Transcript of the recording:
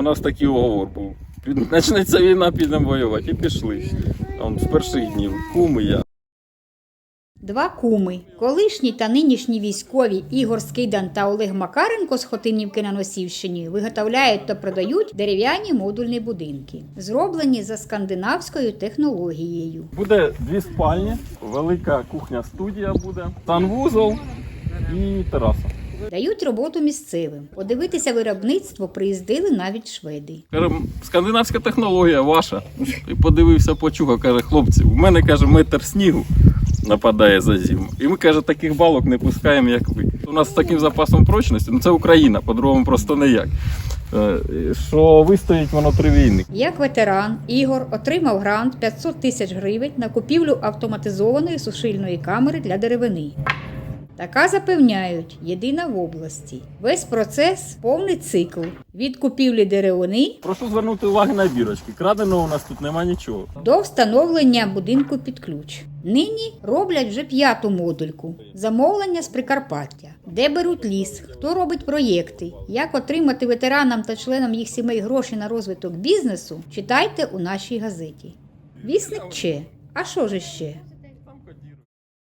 У нас такий уговор був. Почнеться війна, підемо воювати. І пішли. Там, з перших днів. Кум і я. Два куми, колишні та нинішні військові Ігор Скидан та Олег Макаренко з Хотинівки на Носівщині виготовляють та продають дерев'яні модульні будинки, зроблені за скандинавською технологією. Буде дві спальні, велика кухня студія буде, санвузол і тераса. Дають роботу місцевим. Подивитися виробництво приїздили навіть шведи. Каже, скандинавська технологія ваша. І подивився, почухав, каже, хлопці, у мене каже, метр снігу нападає за зиму. І ми каже, таких балок не пускаємо, як ви. У нас з таким запасом прочності, ну це Україна, по-другому просто ніяк. Е, Що вистоїть воно три війни. Як ветеран, Ігор отримав грант 500 тисяч гривень на купівлю автоматизованої сушильної камери для деревини. Така запевняють, єдина в області. Весь процес повний цикл від купівлі деревини Прошу звернути увагу на бірочки. Краденого у нас тут нема нічого. до встановлення будинку під ключ. Нині роблять вже п'яту модульку. Замовлення з Прикарпаття, де беруть ліс, хто робить проєкти, як отримати ветеранам та членам їх сімей гроші на розвиток бізнесу. Читайте у нашій газеті. Вісник Че. А що ж ще?